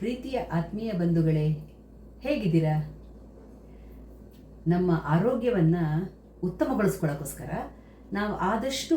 ಪ್ರೀತಿಯ ಆತ್ಮೀಯ ಬಂಧುಗಳೇ, ಹೇಗಿದ್ದೀರಾ? ನಮ್ಮ ಆರೋಗ್ಯವನ್ನು ಉತ್ತಮಗೊಳಿಸ್ಕೊಳ್ಳೋಕ್ಕೋಸ್ಕರ ನಾವು ಆದಷ್ಟು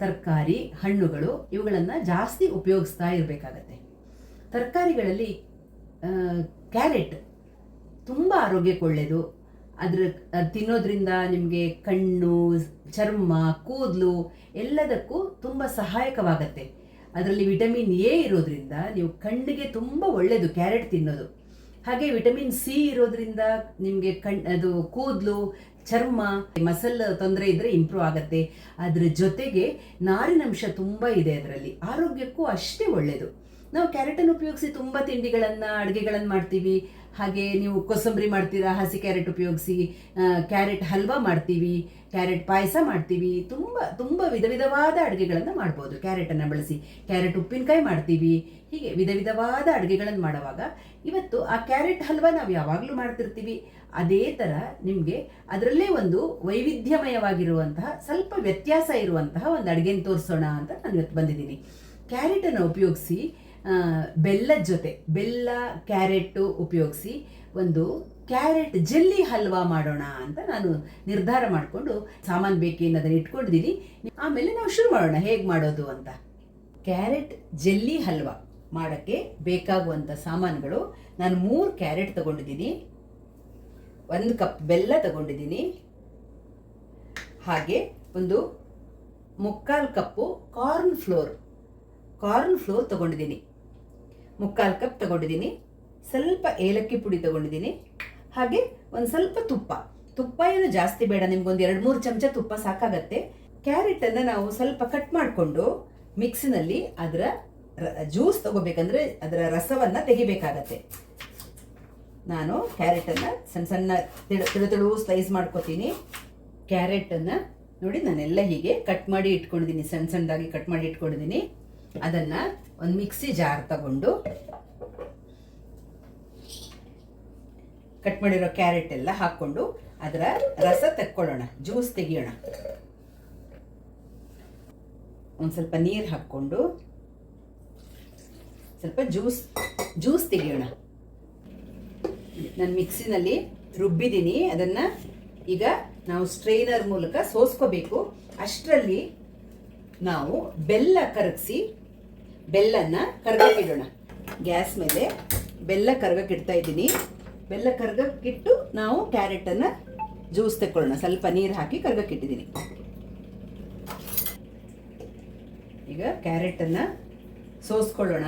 ತರಕಾರಿ, ಹಣ್ಣುಗಳು ಇವುಗಳನ್ನು ಜಾಸ್ತಿ ಉಪಯೋಗಿಸ್ತಾ ಇರಬೇಕಾಗತ್ತೆ. ತರಕಾರಿಗಳಲ್ಲಿ ಕ್ಯಾರೆಟ್ ತುಂಬ ಆರೋಗ್ಯಕ್ಕೆ ಒಳ್ಳೆಯದು ಅದ್ರ, ಅದ್ ತಿನ್ನೋದ್ರಿಂದ ನಿಮಗೆ ಕಣ್ಣು, ಚರ್ಮ, ಕೂದಲು ಎಲ್ಲದಕ್ಕೂ ತುಂಬ ಸಹಾಯಕವಾಗತ್ತೆ. ಅದರಲ್ಲಿ ವಿಟಮಿನ್ ಎ ಇರೋದ್ರಿಂದ ನೀವು ಕಣ್ಣಿಗೆ ತುಂಬ ಒಳ್ಳೆಯದು ಕ್ಯಾರೆಟ್ ತಿನ್ನೋದು. ಹಾಗೆ ವಿಟಮಿನ್ ಸಿ ಇರೋದ್ರಿಂದ ನಿಮಗೆ ಕಣ್, ಅದು ಕೂದಲು, ಚರ್ಮ, ಮಸಲ್ ತೊಂದರೆ ಇದ್ದರೆ ಇಂಪ್ರೂವ್ ಆಗುತ್ತೆ. ಅದರ ಜೊತೆಗೆ ನಾರಿನಂಶ ತುಂಬ ಇದೆ ಅದರಲ್ಲಿ. ಆರೋಗ್ಯಕ್ಕೂ ಅಷ್ಟೇ ಒಳ್ಳೆಯದು ನಾವು ಕ್ಯಾರೆಟನ್ನು ಉಪಯೋಗಿಸಿ ತುಂಬ ತಿಂಡಿಗಳನ್ನು ಅಡುಗೆಗಳನ್ನು ಮಾಡ್ತೀವಿ. ಹಾಗೆ ನೀವು ಕೋಸಂಬರಿ ಮಾಡ್ತೀರಾ, ಹಸಿ ಕ್ಯಾರೆಟ್ ಉಪಯೋಗಿಸಿ ಕ್ಯಾರೆಟ್ ಹಲ್ವಾ ಮಾಡ್ತೀವಿ, ಕ್ಯಾರೆಟ್ ಪಾಯಸ ಮಾಡ್ತೀವಿ. ತುಂಬ ತುಂಬ ವಿಧ ವಿಧವಾದ ಅಡುಗೆಗಳನ್ನು ಮಾಡ್ಬೋದು. ಕ್ಯಾರೆಟನ್ನು ಬಳಸಿ ಕ್ಯಾರೆಟ್ ಉಪ್ಪಿನಕಾಯಿ ಮಾಡ್ತೀವಿ. ಹೀಗೆ ವಿಧ ವಿಧವಾದ ಅಡುಗೆಗಳನ್ನು ಮಾಡುವಾಗ ಇವತ್ತು ಆ ಕ್ಯಾರೆಟ್ ಹಲ್ವಾ ನಾವು ಯಾವಾಗಲೂ ಮಾಡ್ತಿರ್ತೀವಿ. ಅದೇ ಥರ ನಿಮಗೆ ಅದರಲ್ಲೇ ಒಂದು ವೈವಿಧ್ಯಮಯವಾಗಿರುವಂತಹ, ಸ್ವಲ್ಪ ವ್ಯತ್ಯಾಸ ಇರುವಂತಹ ಒಂದು ಅಡುಗೆನ ತೋರಿಸೋಣ ಅಂತ ನಾನು ಇವತ್ತು ಬಂದಿದ್ದೀನಿ. ಕ್ಯಾರೆಟನ್ನು ಉಪಯೋಗಿಸಿ ಬೆಲ್ಲದ ಜೊತೆ, ಬೆಲ್ಲ ಕ್ಯಾರೆಟು ಉಪಯೋಗಿಸಿ ಒಂದು ಕ್ಯಾರೆಟ್ ಜೆಲ್ಲಿ ಹಲ್ವಾ ಮಾಡೋಣ ಅಂತ ನಾನು ನಿರ್ಧಾರ ಮಾಡಿಕೊಂಡು ಸಾಮಾನು ಬೇಕೇನು ಅದನ್ನು ಇಟ್ಕೊಂಡಿದ್ದೀನಿ ಆಮೇಲೆ ನಾವು ಶುರು ಮಾಡೋಣ, ಹೇಗೆ ಮಾಡೋದು ಅಂತ. ಕ್ಯಾರೆಟ್ ಜೆಲ್ಲಿ ಹಲ್ವಾ ಮಾಡೋಕ್ಕೆ ಬೇಕಾಗುವಂಥ ಸಾಮಾನುಗಳು, ನಾನು ಮೂರು ಕ್ಯಾರೆಟ್ ತಗೊಂಡಿದ್ದೀನಿ ಒಂದು ಕಪ್ ಬೆಲ್ಲ ತಗೊಂಡಿದ್ದೀನಿ ಹಾಗೆ ಒಂದು ಮುಕ್ಕಾಲು cup corn flour corn flour ತಗೊಂಡಿದ್ದೀನಿ ಮುಕ್ಕಾಲು ಕಪ್ ತಗೊಂಡಿದ್ದೀನಿ. ಸ್ವಲ್ಪ ಏಲಕ್ಕಿ ಪುಡಿ ತಗೊಂಡಿದ್ದೀನಿ. ಹಾಗೆ ಒಂದು ಸ್ವಲ್ಪ ತುಪ್ಪ. ತುಪ್ಪ ಏನು ಜಾಸ್ತಿ ಬೇಡ, ನಿಮ್ಗೊಂದು ಎರಡು ಮೂರು ಚಮಚ ತುಪ್ಪ ಸಾಕಾಗತ್ತೆ. ಕ್ಯಾರೆಟನ್ನು ನಾವು ಸ್ವಲ್ಪ ಕಟ್ ಮಾಡಿಕೊಂಡು ಮಿಕ್ಸಿನಲ್ಲಿ ಅದರ ಜ್ಯೂಸ್ ತಗೋಬೇಕಂದ್ರೆ ಅದರ ರಸವನ್ನು ತೆಗಿಬೇಕಾಗತ್ತೆ. ನಾನು ಕ್ಯಾರೆಟನ್ನು ಸಣ್ಣ ಸಣ್ಣ ತಿಳು ತಿಳು ಸ್ಲೈಸ್ ಮಾಡ್ಕೋತೀನಿ. ಕ್ಯಾರೆಟನ್ನು ನೋಡಿ ನಾನೆಲ್ಲ ಹೀಗೆ ಕಟ್ ಮಾಡಿ ಇಟ್ಕೊಂಡಿದ್ದೀನಿ ಸಣ್ಣ ಸಣ್ಣದಾಗಿ ಕಟ್ ಮಾಡಿ ಇಟ್ಕೊಂಡಿದ್ದೀನಿ. ಅದನ್ನು ಒಂದು ಮಿಕ್ಸಿ ಜಾರ್ ತಗೊಂಡು ಕಟ್ ಮಾಡಿರೋ ಕ್ಯಾರೆಟ್ ಎಲ್ಲ ಹಾಕ್ಕೊಂಡು ಅದರ ರಸ ತೆಕ್ಕೊಳ್ಳೋಣ, ಜ್ಯೂಸ್ ತೆಗಿಯೋಣ. ಒಂದು ಸ್ವಲ್ಪ ನೀರು ಹಾಕ್ಕೊಂಡು ಸ್ವಲ್ಪ ಜ್ಯೂಸ್ ಜ್ಯೂಸ್ ತೆಗಿಯೋಣ. ನಾನು ಮಿಕ್ಸಿನಲ್ಲಿ ರುಬ್ಬಿದ್ದೀನಿ, ಅದನ್ನು ಈಗ ನಾವು ಸ್ಟ್ರೈನರ್ ಮೂಲಕ ಸೋಸ್ಕೋಬೇಕು. ಅಷ್ಟರಲ್ಲಿ ನಾವು ಬೆಲ್ಲ ಕರಗಿಸಿ ಬೆಲ್ಲನ ಕರ್ಗಕ್ಕಿಡೋಣ. ಗ್ಯಾಸ್ ಮೇಲೆ ಬೆಲ್ಲ ಕರ್ಗಕ್ಕಿಡ್ತಾ ಇದ್ದೀನಿ. ಬೆಲ್ಲ ಕರ್ಗಕ್ಕಿಟ್ಟು ನಾವು ಕ್ಯಾರೆಟನ್ನು ಜ್ಯೂಸ್ ತೆಕ್ಕೊಳ್ಳೋಣ. ಸ್ವಲ್ಪ ನೀರು ಹಾಕಿ ಕರ್ಗಕ್ಕಿಟ್ಟಿದ್ದೀನಿ. ಈಗ ಕ್ಯಾರೆಟನ್ನು ಸೋಸ್ಕೊಳ್ಳೋಣ.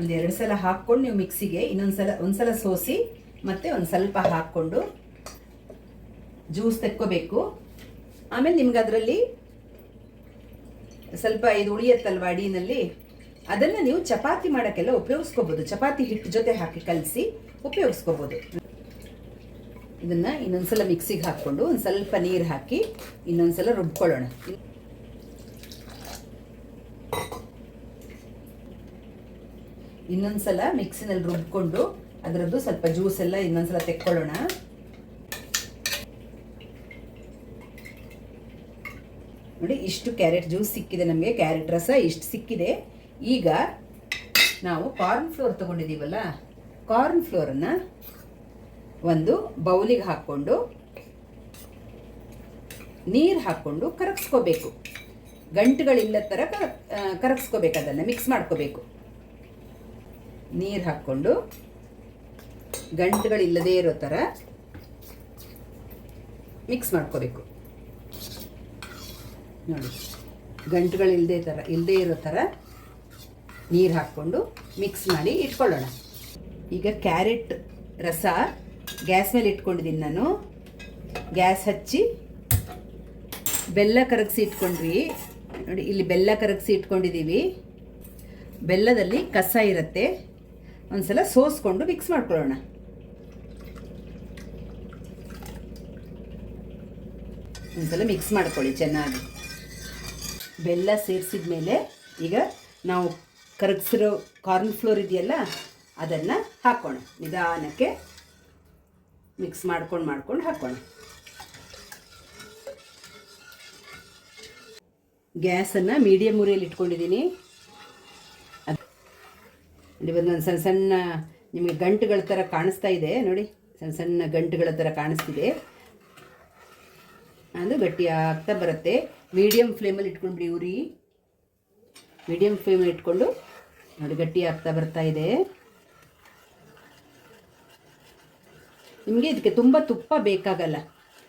ಒಂದೆರಡು ಸಲ ಹಾಕ್ಕೊಂಡು ನೀವು ಮಿಕ್ಸಿಗೆ ಇನ್ನೊಂದು ಸಲ, ಒಂದು ಸಲ ಸೋಸಿ ಮತ್ತೆ ಒಂದು ಸ್ವಲ್ಪ ಹಾಕ್ಕೊಂಡು ಜ್ಯೂಸ್ ತೆಕ್ಕೋಬೇಕು. ಆಮೇಲೆ ನಿಮ್ಗೆ ಅದರಲ್ಲಿ ಸ್ವಲ್ಪ ಇದು ಉಳಿಯತ್ತಲ್ವ ಅಡಿನಲ್ಲಿ? ಅದನ್ನು ನೀವು ಚಪಾತಿ ಮಾಡೋಕ್ಕೆಲ್ಲ ಉಪಯೋಗಿಸ್ಕೋಬೋದು. ಚಪಾತಿ ಹಿಟ್ಟು ಜೊತೆ ಹಾಕಿ ಕಲಸಿ ಉಪಯೋಗಿಸ್ಕೋಬೋದು. ಇದನ್ನು ಇನ್ನೊಂದ್ಸಲ ಮಿಕ್ಸಿಗೆ ಹಾಕ್ಕೊಂಡು ಒಂದು ಸ್ವಲ್ಪ ನೀರು ಹಾಕಿ ಇನ್ನೊಂದ್ಸಲ ರುಬ್ಕೊಳ್ಳೋಣ. ಇನ್ನೊಂದ್ಸಲ ಮಿಕ್ಸಿನಲ್ಲಿ ರುಬ್ಕೊಂಡು ಅದರದ್ದು ಸ್ವಲ್ಪ ಜ್ಯೂಸ್ ಎಲ್ಲ ಇನ್ನೊಂದ್ಸಲ ತೆಕ್ಕೊಳ್ಳೋಣ. ನೋಡಿ, ಇಷ್ಟು ಕ್ಯಾರೆಟ್ ಜ್ಯೂಸ್ ಸಿಕ್ಕಿದೆ ನಮಗೆ ಕ್ಯಾರೆಟ್ ರಸ ಇಷ್ಟು ಸಿಕ್ಕಿದೆ. ಈಗ ನಾವು ಕಾರ್ನ್ ಫ್ಲೋರ್ ತೊಗೊಂಡಿದ್ದೀವಲ್ಲ ಕಾರ್ನ್ ಫ್ಲೋರನ್ನು ಒಂದು ಬೌಲಿಗೆ ಹಾಕ್ಕೊಂಡು ನೀರು ಹಾಕ್ಕೊಂಡು ಕರಗಿಸ್ಕೋಬೇಕು. ಗಂಟುಗಳಿಲ್ಲ ಥರ ಕರಗಿಸ್ಕೋಬೇಕು ಅದನ್ನು ಮಿಕ್ಸ್ ಮಾಡ್ಕೋಬೇಕು. ನೀರು ಹಾಕ್ಕೊಂಡು ಗಂಟುಗಳಿಲ್ಲದೇ ಇರೋ ಥರ ಮಿಕ್ಸ್ ಮಾಡ್ಕೋಬೇಕು. ನೋಡಿ. ಗಂಟುಗಳಿಲ್ಲದೆ ಥರ ಇಲ್ಲದೆ ಇರೋ ಥರ ನೀರು ಹಾಕ್ಕೊಂಡು ಮಿಕ್ಸ್ ಮಾಡಿ ಇಟ್ಕೊಳ್ಳೋಣ. ಈಗ ಕ್ಯಾರೆಟ್ ರಸ ಗ್ಯಾಸ್ ಮೇಲೆ ಇಟ್ಕೊಂಡಿದ್ದೀನಿ ನಾನು. ಗ್ಯಾಸ್ ಹಚ್ಚಿ ಬೆಲ್ಲ ಕರಗಿಸಿ ಇಟ್ಕೊಂಡ್ವಿ ನೋಡಿ, ಇಲ್ಲಿ ಬೆಲ್ಲ ಕರಗಿಸಿ ಇಟ್ಕೊಂಡಿದ್ದೀವಿ ಬೆಲ್ಲದಲ್ಲಿ ಕಸ ಇರುತ್ತೆ. ಒಂದ್ಸಲ ಸೋಸ್ಕೊಂಡು ಮಿಕ್ಸ್ ಮಾಡ್ಕೊಳ್ಳೋಣ. ಒಂದ್ಸಲ ಮಿಕ್ಸ್ ಮಾಡ್ಕೊಳ್ಳಿ ಚೆನ್ನಾಗಿ. ಬೆಲ್ಲ ಸೇರಿಸಿದ ಮೇಲೆ ಈಗ ನಾವು ಕರಗಿಸಿರೋ ಕಾರ್ನ್ ಫ್ಲೋರ್ ಇದೆಯಲ್ಲ, ಅದನ್ನು ಹಾಕೋಣ. ನಿಧಾನಕ್ಕೆ ಮಿಕ್ಸ್ ಮಾಡ್ಕೊಂಡು ಮಾಡ್ಕೊಂಡು ಹಾಕೋಣ. ಗ್ಯಾಸನ್ನು ಮೀಡಿಯಮ್ ಉರಿಯಲ್ಲಿ ಇಟ್ಕೊಂಡಿದ್ದೀನಿ. ಅಲ್ಲಿ ಒಂದೊಂದು ಸಣ್ಣ ಸಣ್ಣ ನಿಮಗೆ ಗಂಟುಗಳ ಥರ ಕಾಣಿಸ್ತಾ ಇದೆ. ನೋಡಿ, ಸಣ್ಣ ಸಣ್ಣ ಗಂಟುಗಳ ಥರ ಕಾಣಿಸ್ತಿದೆ. ಅದು ಗಟ್ಟಿಯಾಗ್ತಾ ಬರುತ್ತೆ. ಮೀಡಿಯಮ್ ಫ್ಲೇಮಲ್ಲಿ ಇಟ್ಕೊಂಡ್ಬಿಡಿ ಉರಿ ಮೀಡಿಯಮ್ ಫ್ಲೇಮಲ್ಲಿ ಇಟ್ಕೊಂಡು ನೋಡಿ ಗಟ್ಟಿ ಆಗ್ತಾ ಬರ್ತಾ ಇದೆ. ನಿಮಗೆ ಇದಕ್ಕೆ ತುಂಬ ತುಪ್ಪ ಬೇಕಾಗಲ್ಲ.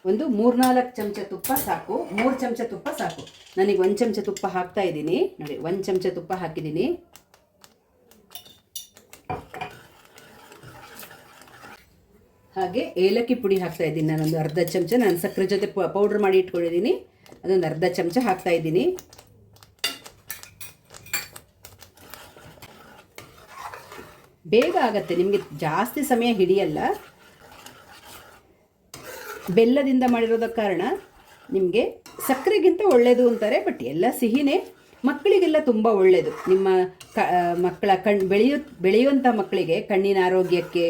ಒಂದು ಮೂರ್ನಾಲ್ಕು ಚಮಚ ತುಪ್ಪ ಸಾಕು. ಮೂರು ಚಮಚ ತುಪ್ಪ ಸಾಕು. ನನಗೆ ಒಂದು ಚಮಚ ತುಪ್ಪ ಹಾಕ್ತಾ ಇದ್ದೀನಿ. ನೋಡಿ, ಒಂದು ಚಮಚ ತುಪ್ಪ ಹಾಕಿದ್ದೀನಿ. ಹಾಗೆ ಏಲಕ್ಕಿ ಪುಡಿ ಹಾಕ್ತಾ ಇದ್ದೀನಿ. ನಾನೊಂದು ಅರ್ಧ ಚಮಚ. ನಾನು ಸಕ್ಕರೆ ಜೊತೆ ಪೌಡ್ರ್ ಮಾಡಿ ಇಟ್ಕೊಂಡಿದ್ದೀನಿ. ಅದೊಂದು ಅರ್ಧ ಚಮಚ ಹಾಕ್ತಾ ಇದ್ದೀನಿ. ಬೇಗ ಆಗತ್ತೆ, ನಿಮಗೆ ಜಾಸ್ತಿ ಸಮಯ ಹಿಡಿಯಲ್ಲ. ಬೆಲ್ಲದಿಂದ ಮಾಡಿರೋದ ಕಾರಣ ನಿಮಗೆ ಸಕ್ಕರೆಗಿಂತ ಒಳ್ಳೆಯದು ಅಂತಾರೆ ಬಟ್ ಎಲ್ಲ ಸಿಹಿನೇ ಮಕ್ಕಳಿಗೆಲ್ಲ ತುಂಬ ಒಳ್ಳೆಯದು ನಿಮ್ಮ ಕ ಮಕ್ಕಳ ಕಣ್, ಬೆಳೆಯೋ ಬೆಳೆಯುವಂಥ ಮಕ್ಕಳಿಗೆ ಕಣ್ಣಿನ ಆರೋಗ್ಯಕ್ಕೆ,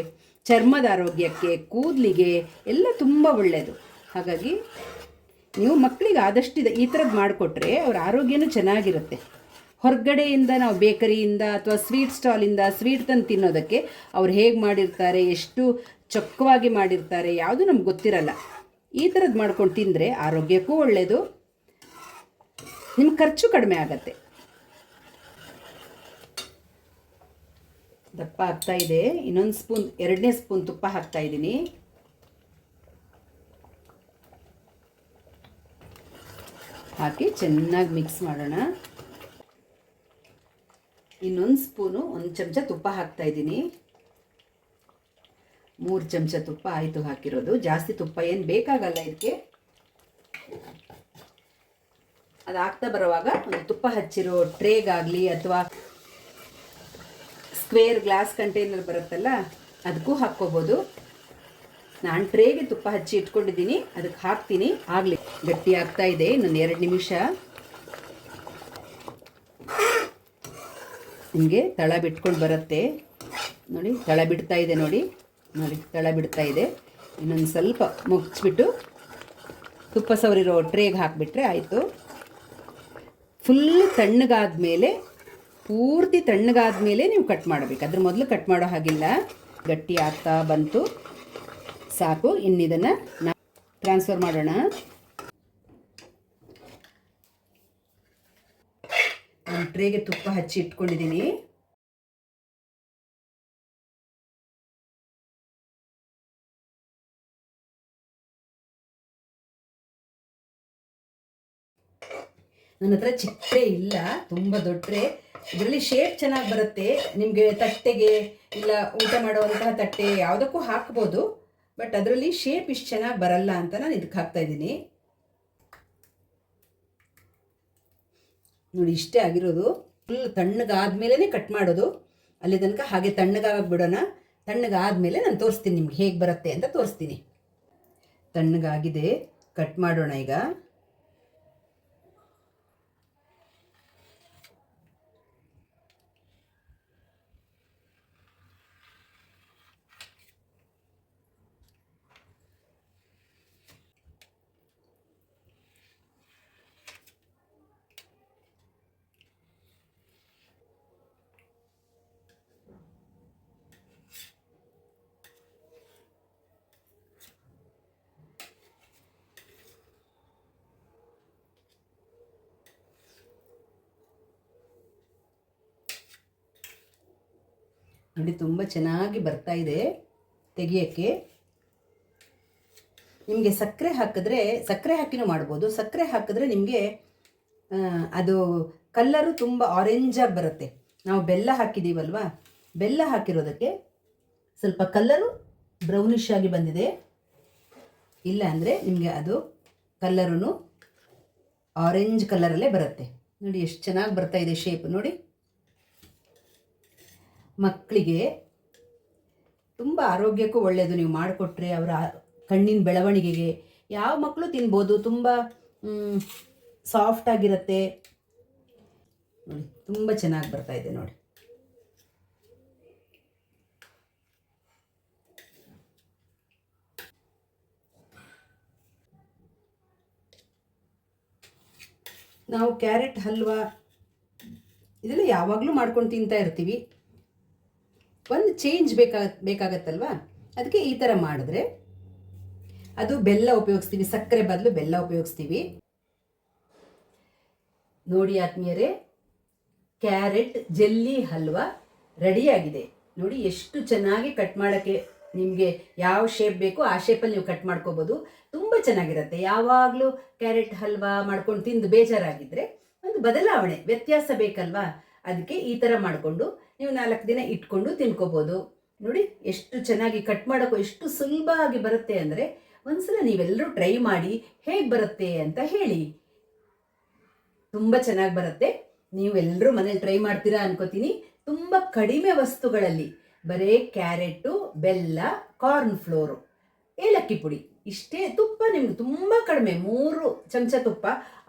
ಚರ್ಮದ ಆರೋಗ್ಯಕ್ಕೆ, ಕೂದಲಿಗೆ ಎಲ್ಲ ತುಂಬ ಒಳ್ಳೆಯದು ಹಾಗಾಗಿ ನೀವು ಮಕ್ಕಳಿಗೆ ಆದಷ್ಟು ಈ ಥರದ್ದು ಮಾಡಿಕೊಟ್ರೆ ಅವ್ರ ಆರೋಗ್ಯನೂ ಚೆನ್ನಾಗಿರುತ್ತೆ. ಹೊರಗಡೆಯಿಂದ ನಾವು ಬೇಕರಿಯಿಂದ ಅಥವಾ ಸ್ವೀಟ್ ಸ್ಟಾಲಿಂದ ಸ್ವೀಟ್ ತಂದು ತಿನ್ನೋದಕ್ಕೆ ಅವ್ರು ಹೇಗೆ ಮಾಡಿರ್ತಾರೆ, ಎಷ್ಟು ಚೊಕ್ಕವಾಗಿ ಮಾಡಿರ್ತಾರೆ ಯಾವುದು ನಮ್ಗೆ ಗೊತ್ತಿರಲ್ಲ. ಈ ಥರದ್ದು ಮಾಡ್ಕೊಂಡು ತಿಂದರೆ ಆರೋಗ್ಯಕ್ಕೂ ಒಳ್ಳೆಯದು ನಿಮ್ಮ ಖರ್ಚು ಕಡಿಮೆ ಆಗತ್ತೆ. ದಪ್ಪ ಆಗ್ತಾ ಇದೆ, ಇನ್ನೊಂದು ಸ್ಪೂನ್, ಎರಡನೇ ಸ್ಪೂನ್ ತುಪ್ಪ ಹಾಕ್ತಾ ಇದ್ದೀನಿ. ಹಾಕಿ ಚೆನ್ನಾಗಿ ಮಿಕ್ಸ್ ಮಾಡೋಣ. ಇನ್ನೊಂದು ಸ್ಪೂನು ಒಂದು ಚಮಚ ತುಪ್ಪ ಹಾಕ್ತಾ ಇದ್ದೀನಿ. ಮೂರು ಚಮಚ ತುಪ್ಪ ಆಯಿತು ಹಾಕಿರೋದು. ಜಾಸ್ತಿ ತುಪ್ಪ ಏನು ಬೇಕಾಗಲ್ಲ ಇದಕ್ಕೆ ಅದು ಹಾಕ್ತಾ ಬರುವಾಗ ಒಂದು ತುಪ್ಪ ಹಚ್ಚಿರೋ ಟ್ರೇಗಾಗಲಿ ಅಥವಾ ಸ್ಕ್ವೇರ್ ಗ್ಲಾಸ್ ಕಂಟೈನರ್ ಬರುತ್ತಲ್ಲ ಅದಕ್ಕೂ ಹಾಕ್ಕೋಬೋದು. ನಾನು ಟ್ರೇಗೆ ತುಪ್ಪ ಹಚ್ಚಿ ಇಟ್ಕೊಂಡಿದ್ದೀನಿ. ಅದಕ್ಕೆ ಹಾಕ್ತೀನಿ. ಆಗಲಿ, ಗಟ್ಟಿ ಆಗ್ತಾ ಇದೆ. ಇನ್ನೊಂದು ಎರಡು ನಿಮಿಷ. ನಿಮಗೆ ತಳ ಬಿಟ್ಕೊಂಡು ಬರುತ್ತೆ. ನೋಡಿ, ತಳ ಬಿಡ್ತಾ ಇದೆ ನೋಡಿ. ನೋಡಿ, ತಳ ಬಿಡ್ತಾ ಇದೆ. ಇನ್ನೊಂದು ಸ್ವಲ್ಪ ಮುಚ್ಚಿಬಿಟ್ಟು ತುಪ್ಪ ಸವರಿರೋ ಟ್ರೇಗೆ ಹಾಕಿಬಿಟ್ರೆ ಆಯಿತು. ಫುಲ್ ತಣ್ಣಗಾದ ಮೇಲೆ ಪೂರ್ತಿ ತಣ್ಣಗಾದ ಮೇಲೆ ನೀವು ಕಟ್ ಮಾಡಬೇಕು. ಅದ್ರ ಮೊದಲು ಕಟ್ ಮಾಡೋ ಹಾಗಿಲ್ಲ. ಗಟ್ಟಿ ಆಗ್ತಾ ಬಂತು. ಸಾಕು, ಇನ್ನಿದನ್ನು ನಾ ಟ್ರಾನ್ಸ್ಫರ್ ಮಾಡೋಣ. ನಾನು ಟ್ರೇಗೆ ತುಪ್ಪ ಹಚ್ಚಿ ಇಟ್ಕೊಂಡಿದ್ದೀನಿ ನನ್ನ ಹತ್ರ ಚಿಕ್ಕ ಇಲ್ಲ, ತುಂಬ ದೊಡ್ಡ ಇದರಲ್ಲಿ ಶೇಪ್ ಚೆನ್ನಾಗಿ ಬರುತ್ತೆ. ನಿಮಗೆ ತಟ್ಟೆಗೆ ಇಲ್ಲ ಊಟ ಮಾಡುವಂತಹ ತಟ್ಟೆ ಯಾವುದಕ್ಕೂ ಹಾಕ್ಬೋದು. ಬಟ್ ಅದರಲ್ಲಿ ಶೇಪ್ ಇಷ್ಟು ಚೆನ್ನಾಗಿ ಬರಲ್ಲ ಅಂತ ನಾನು ಇದಕ್ಕೆ ಹಾಕ್ತಾ ಇದ್ದೀನಿ. ನೋಡಿ, ಇಷ್ಟೇ ಆಗಿರೋದು. ಫುಲ್ ತಣ್ಣಗಾದ್ಮೇಲೆ ಕಟ್ ಮಾಡೋದು. ಅಲ್ಲಿ ತನಕ ಹಾಗೆ ತಣ್ಣಗಾಗಕ್ಕೆ ಬಿಡೋಣ. ತಣ್ಣಗಾದ್ಮೇಲೆ ನಾನು ತೋರಿಸ್ತೀನಿ ನಿಮ್ಗೆ ಹೇಗೆ ಬರುತ್ತೆ ಅಂತ ತೋರಿಸ್ತೀನಿ. ತಣ್ಣಗಾಗಿದೆ. ಕಟ್ ಮಾಡೋಣ ಈಗ. ನೋಡಿ, ತುಂಬ ಚೆನ್ನಾಗಿ ಬರ್ತಾ ಇದೆ ತೆಗಿಯೋಕ್ಕೆ. ನಿಮಗೆ ಸಕ್ಕರೆ ಹಾಕಿದ್ರೆ, ಸಕ್ಕರೆ ಹಾಕಿನೂ ಮಾಡ್ಬೋದು. ಸಕ್ಕರೆ ಹಾಕಿದ್ರೆ ನಿಮಗೆ ಅದು ಕಲ್ಲರು ತುಂಬ ಆರೆಂಜಾಗಿ ಬರುತ್ತೆ. ನಾವು ಬೆಲ್ಲ ಹಾಕಿದ್ದೀವಲ್ವಾ ಬೆಲ್ಲ ಹಾಕಿರೋದಕ್ಕೆ ಸ್ವಲ್ಪ ಕಲ್ಲರು ಬ್ರೌನಿಶ್ ಆಗಿ ಬಂದಿದೆ. ಇಲ್ಲ ಅಂದರೆ ನಿಮಗೆ ಅದು ಕಲ್ಲರೂ ಆರೆಂಜ್ ಕಲರಲ್ಲೇ ಬರುತ್ತೆ. ನೋಡಿ, ಎಷ್ಟು ಚೆನ್ನಾಗಿ ಬರ್ತಾ ಇದೆ ಶೇಪ್ ನೋಡಿ. ಮಕ್ಕಳಿಗೆ ತುಂಬ ಆರೋಗ್ಯಕ್ಕೂ ಒಳ್ಳೆಯದು ನೀವು ಮಾಡಿಕೊಟ್ರೆ ಅವರ ಕಣ್ಣಿನ ಬೆಳವಣಿಗೆಗೆ. ಯಾವ ಮಕ್ಕಳು ತಿನ್ಬೋದು, ತುಂಬ ಸಾಫ್ಟ್ ಆಗಿರುತ್ತೆ. ನೋಡಿ, ತುಂಬ ಚೆನ್ನಾಗಿ ಬರ್ತಾ ಇದೆ ನೋಡಿ. ನಾವು ಕ್ಯಾರೆಟ್, ಹಲ್ವಾ, ಇದೆಲ್ಲ ಯಾವಾಗಲೂ ಮಾಡ್ಕೊಂಡು ತಿಂತಾ ಇರ್ತೀವಿ. ಒಂದು ಚೇಂಜ್ ಬೇಕಾಗ, ಬೇಕಾಗತ್ತಲ್ವಾ? ಅದಕ್ಕೆ ಈ ಥರ ಮಾಡಿದ್ರೆ ಅದು ಬೆಲ್ಲ ಉಪಯೋಗಿಸ್ತೀವಿ. ಸಕ್ಕರೆ ಬದಲು ಬೆಲ್ಲ ಉಪಯೋಗಿಸ್ತೀವಿ. ನೋಡಿ ಆತ್ಮೀಯರೇ, ಕ್ಯಾರೆಟ್, ಜೆಲ್ಲಿ, ಹಲ್ವಾ ರೆಡಿಯಾಗಿದೆ ನೋಡಿ ಎಷ್ಟು ಚೆನ್ನಾಗಿ ಕಟ್ ಮಾಡೋಕ್ಕೆ ನಿಮಗೆ ಯಾವ ಶೇಪ್ ಬೇಕೋ ಆ ಶೇಪಲ್ಲಿ ನೀವು ಕಟ್ ಮಾಡ್ಕೋಬೋದು. ತುಂಬ ಚೆನ್ನಾಗಿರುತ್ತೆ. ಯಾವಾಗಲೂ ಕ್ಯಾರೆಟ್, ಹಲ್ವಾ ಮಾಡ್ಕೊಂಡು ತಿಂದು ಬೇಜಾರಾಗಿದ್ದರೆ ಒಂದು ಬದಲಾವಣೆ, ವ್ಯತ್ಯಾಸ ಬೇಕಲ್ವಾ? ಅದಕ್ಕೆ ಈ ಥರ ಮಾಡಿಕೊಂಡು ನೀವು ನಾಲ್ಕು ದಿನ ಇಟ್ಕೊಂಡು ತಿನ್ಕೋಬೋದು. ನೋಡಿ, ಎಷ್ಟು ಚೆನ್ನಾಗಿ ಕಟ್ ಮಾಡೋಕ್ಕೂ ಎಷ್ಟು ಸುಲಭ ಆಗಿ ಬರುತ್ತೆ ಅಂದರೆ ಒಂದ್ಸಲ ನೀವೆಲ್ಲರೂ ಟ್ರೈ ಮಾಡಿ ಹೇಗೆ ಬರುತ್ತೆ ಅಂತ ಹೇಳಿ. ತುಂಬ ಚೆನ್ನಾಗಿ ಬರುತ್ತೆ. ನೀವೆಲ್ಲರೂ ಮನೇಲಿ ಟ್ರೈ ಮಾಡ್ತೀರಾ ಅನ್ಕೋತೀನಿ. ತುಂಬ ಕಡಿಮೆ ವಸ್ತುಗಳಲ್ಲಿ ಬರೀ ಕ್ಯಾರೆಟು, ಬೆಲ್ಲ ಕಾರ್ನ್ ಫ್ಲೋರು ಏಲಕ್ಕಿ ಪುಡಿ. ಇಷ್ಟೇ ತುಪ್ಪ ನಿಮ್ಗೆ ತುಂಬ ಕಡಿಮೆ, ಮೂರು ಚಮಚ ತುಪ್ಪ.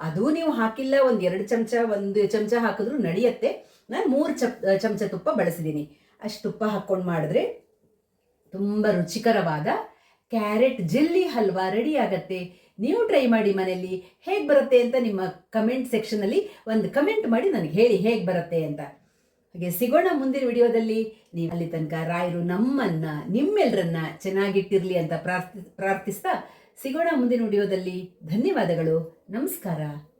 ಅದು ನೀವು ಹಾಕಿಲ್ಲ, ಒಂದು ಎರಡು ಚಮಚ, ಒಂದು ಚಮಚ ಹಾಕಿದ್ರು ನಡೆಯುತ್ತೆ. ನಾನು ಮೂರು ಚಪ್ ಚಮಚ ತುಪ್ಪ ಬಳಸಿದ್ದೀನಿ ಅಷ್ಟು ತುಪ್ಪ ಹಾಕ್ಕೊಂಡು ಮಾಡಿದ್ರೆ ತುಂಬ ರುಚಿಕರವಾದ ಕ್ಯಾರೆಟ್ ಜೆಲ್ಲಿ ಹಲ್ವಾ ರೆಡಿ ಆಗತ್ತೆ. ನೀವು ಟ್ರೈ ಮಾಡಿ ಮನೆಯಲ್ಲಿ ಹೇಗೆ ಬರುತ್ತೆ ಅಂತ ನಿಮ್ಮ ಕಮೆಂಟ್ ಸೆಕ್ಷನಲ್ಲಿ ಒಂದು ಕಮೆಂಟ್ ಮಾಡಿ ನನಗೆ ಹೇಳಿ ಹೇಗೆ ಬರುತ್ತೆ ಅಂತ. ಹಾಗೆ ಸಿಗೋಣ ಮುಂದಿನ ವಿಡಿಯೋದಲ್ಲಿ. ನೀವು ಅಲ್ಲಿ ತನಕ ರಾಯರು ನಮ್ಮನ್ನ ನಿಮ್ಮೆಲ್ಲರನ್ನ ಚೆನ್ನಾಗಿಟ್ಟಿರಲಿ ಅಂತ ಪ್ರಾರ್ಥಿ, ಪ್ರಾರ್ಥಿಸ್ತಾ ಸಿಗೋಣ ಮುಂದಿನ ವಿಡಿಯೋದಲ್ಲಿ. ಧನ್ಯವಾದಗಳು. ನಮಸ್ಕಾರ.